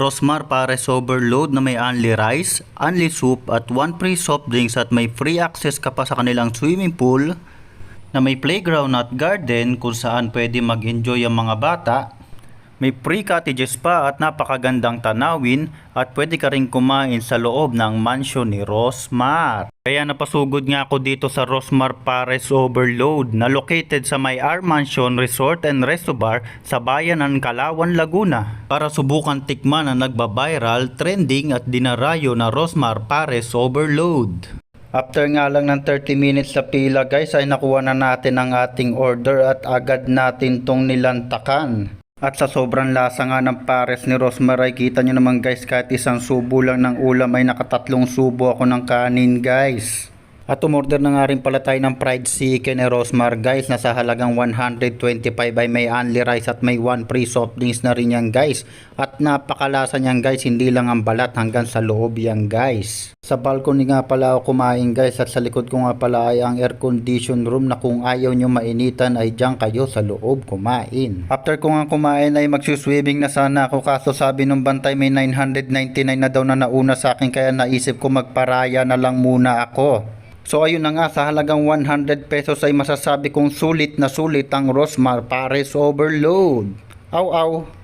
Rosmar Pares Overload na may only rice, only soup at one free soft drinks at may free access ka pa sa kanilang swimming pool na may playground at garden kung saan pwede mag-enjoy ang mga bata. May free cottages pa at napakagandang tanawin at pwede ka rin kumain sa loob ng mansion ni Rosmar. Kaya napasugod nga ako dito sa Rosmar Pares Overload na located sa may R Mansion Resort and Resto Bar sa bayan ng Kalawan, Laguna para subukan tikman ang nagba-viral, trending at dinarayo na Rosmar Pares Overload. After nga lang ng 30 minutes sa pila guys ay nakuha na natin ang ating order at agad natin tong nilantakan. At sa sobrang lasa nga ng pares ni Rosmar ay kita nyo naman guys kahit isang subo lang ng ulam ay nakatatlong subo ako ng kanin guys. At umorder na nga rin pala tayo ng fried chicken ni Rosmar guys na sa halagang 125 ay may only rice at may one free soft drinks na rin yan guys. At napakalasa niyan guys hindi lang ang balat hanggang sa loob yan guys. Sa balcony nga pala ako kumain guys at sa likod ko nga pala ay ang air condition room na kung ayaw nyo mainitan ay dyan kayo sa loob kumain. After ko nga kumain ay magsuswimming na sana ako kaso sabi nung bantay may 999 na daw na nauna sa akin kaya naisip ko magparaya na lang muna ako. So ayun na nga sa halagang 100 pesos ay masasabi kong sulit na sulit ang Rosmar Pares Overload. Aw aw.